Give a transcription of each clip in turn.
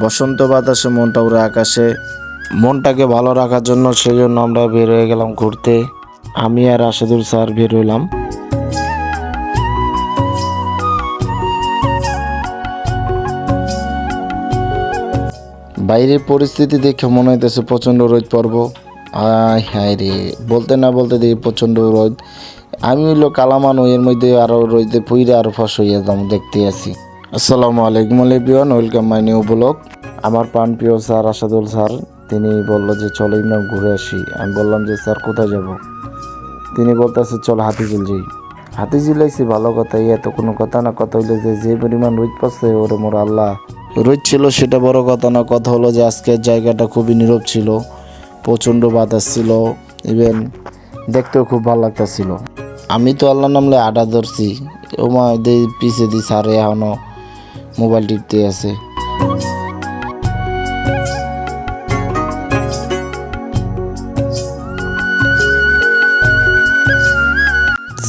বসন্ত বাতাসে মনটা উড়ে আকাশে। মনটাকে ভালো রাখার জন্য সেই জন্য আমরা বের হয়ে গেলাম ঘুরতে। আমি আর রাশেদুল স্যার বের হইলাম। বাইরের পরিস্থিতি দেখে মনে হইতেছে প্রচণ্ড রোদ পর্ব আয় হায় রে, বলতে না বলতে দেখি প্রচণ্ড রোদ। আমি হইল কালামানো, এর মধ্যে আরও রোদে পুইরে আরও ফস হইয়া দাম দেখতে আছি। আসসালামু আলাইকুম আলাইবিয়ান ওয়েলকাম মাই নিউ ব্লগ। আমার প্রাণ প্রিয় স্যার আসাদুল স্যার, তিনি বলল যে চলো ইমরান ঘুরে আসি। আমি বললাম যে স্যার কোথায় যাব? তিনি বলতেছে, চল হাতিঝিল যাই। হাতিঝিল আইসি ভালো কথা এত কোনো কথা না, কথা হইলে যে যে পরিমাণ রোদ পাচ্ছে ওরে মোর আল্লাহ। রোদ ছিল সেটা বড় কথা না, কথা হলো যে আজকের জায়গাটা খুবই নীরব ছিল, প্রচণ্ড বাতাস ছিল ইভেন দেখতেও খুব ভালো লাগতেছিল। আমি তো আল্লাহ নামলে আডা ধরছি ও মা দে, পিছে দি সারে এখনও মোবাইল টিপতে আছে।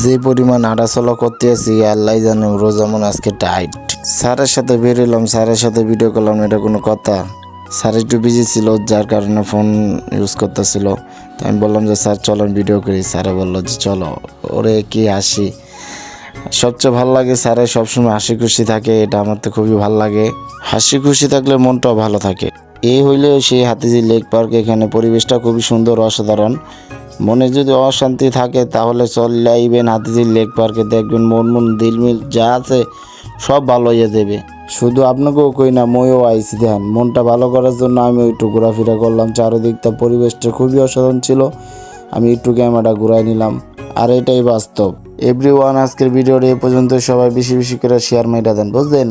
যে পরিমাণ হাঁটাচলা করতে আছি আল্লাহ জানে রোজা মন আজকে টাইট স্যারের সাথে বের হলাম স্যারের সাথে ভিডিও করলাম, এটা কোনো কথা। স্যার একটু বিজি ছিল, যার কারণে ফোন ইউজ করতেছিল। তো আমি বললাম যে, স্যার, চলেন ভিডিও করি। স্যারে বলল যে, চলো। ওরে, কি হাসি। সবচেয়ে ভালো লাগে স্যারে সবসময় হাসি খুশি থাকে, এটা আমার তো খুবই ভালো লাগে। হাসি খুশি থাকলে মনটাও ভালো থাকে। এই হইলে সেই হাতিজি লেক পার্ক, এখানে পরিবেশটা খুবই সুন্দর, অসাধারণ। মনে যদি অশান্তি থাকে তাহলে চলে আইবেন হাতিঝিল লেক পার্কে, দেখবেন মন মন দিলমিল যা আছে সব ভালো হয়ে দেবে শুধু আপনাকেও কই না ময়ও আইসি দেন মনটা ভালো করার জন্য আমি একটু ঘোরাফেরা করলাম। চারিদিকটা পরিবেশটা খুবই অসাধারণ ছিল। আমি একটু ক্যামেরাটা ঘুরাই নিলাম। আর এটাই বাস্তব। এভরি ওয়ান আজকের ভিডিওটি এ পর্যন্ত। সবাই বেশি বেশি করে শেয়ার মাইটা দেন বুঝলেন?